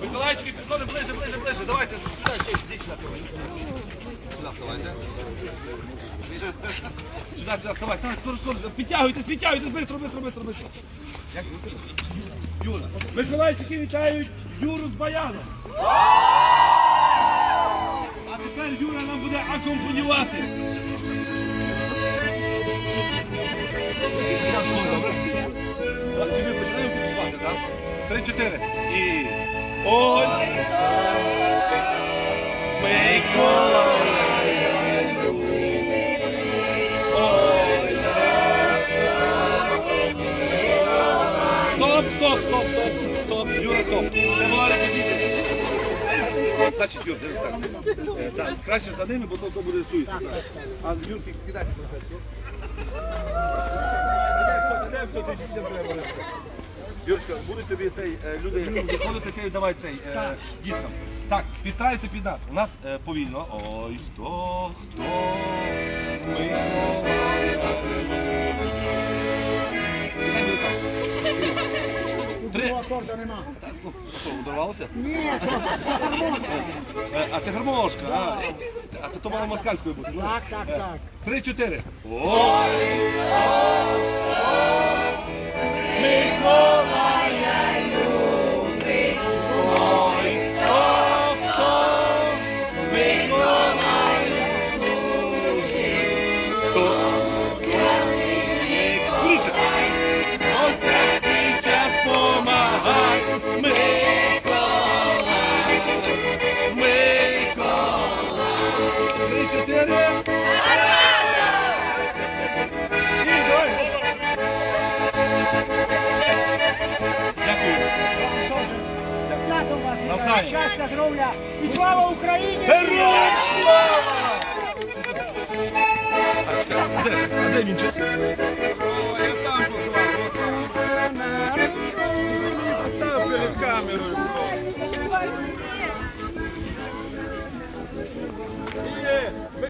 Миколаївчики, підходи ближче, ближче, ближче. Давайте сюди ще йдіть сюди. Сюди вставайте. Сюди, сюди, вставай, вставай, скоро, скоро. Підтягуйтесь, підтягуйтесь, бистро, бистро, бистро, бистро. Як ви? Юра. Миколаївчики вітають Юру з Баяном. А тепер Юра нам буде акомпанювати. Так? Три-чотири. І... Ой! Стоп, стоп, стоп, стоп, стоп, Юра, стоп. Е, краще за ними, бо то буде суєтно. А Юрчик, скидай конфетку. Кидай, все, дітям треба. Юрочка, будуть тобі цей е, люди виходити, ти давай цей е, діткам. Так, підтайте під нас. У нас е, повільно. Ой, хто, хто ми. Три. акорда нема. Що, удавалося? Ні, А це гармошка. А, а то, мало москальською бути. Так, так, так. Три-чотири. Ой! Навзаєм. щастя, здоров'я і слава Україні! Героям слава! А де, а де він чесно?